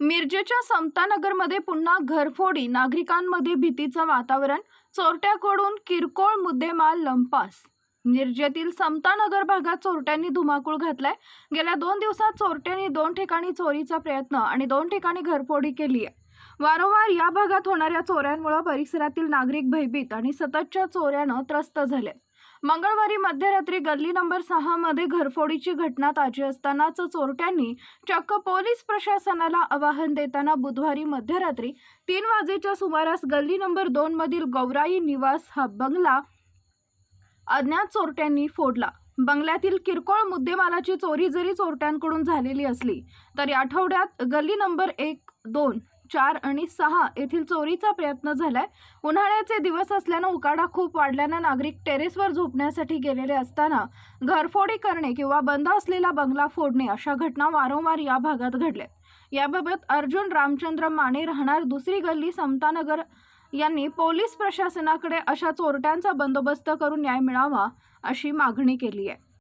मिरजेच्या समतानगरमध्ये पुन्हा घरफोडी नागरिकांमध्ये भीतीचं वातावरण चोरट्याकडून किरकोळ मुद्देमाल लंपास. मिरजेतील समतानगर भागात चोरट्यांनी धुमाकूळ घातलाय. गेल्या दोन दिवसात चोरट्यांनी दोन ठिकाणी चोरीचा प्रयत्न आणि दोन ठिकाणी घरफोडी केली आहे. वारंवार या भागात होणाऱ्या चोऱ्यांमुळे परिसरातील नागरिक भयभीत आणि सततच्या चोऱ्यानं त्रस्त झाले मंगळवारी मध्यरात्री गल्ली नंबर सहा मध्ये घरफोडीची घटना ताजी असतानाच चोरट्यांनी चक्क पोलीस प्रशासनाला आवाहन देताना बुधवारी मध्यरात्री तीन वाजेच्या सुमारास गल्ली नंबर दोन मधील गौराई निवास हा बंगला अज्ञात चोरट्यांनी फोडला. बंगल्यातील किरकोळ मुद्देमालाची चोरी जरी चोरट्यांकडून झालेली असली तरी आठवड्यात गल्ली नंबर एक दोन चार आणि सहा येथील चोरीचा प्रयत्न झालाय. उन्हाळ्याचे दिवस असल्यानं उकाडा खूप वाढल्यानं नागरिक टेरेसवर झोपण्यासाठी गेलेले असताना घरफोडी करणे किंवा बंद असलेला बंगला फोडणे अशा घटना वारंवार या भागात घडल्या. याबाबत अर्जुन रामचंद्र माने राहणार दुसरी गल्ली समतानगर यांनी पोलीस प्रशासनाकडे अशा चोरट्यांचा बंदोबस्त करून न्याय मिळावा अशी मागणी केली आहे.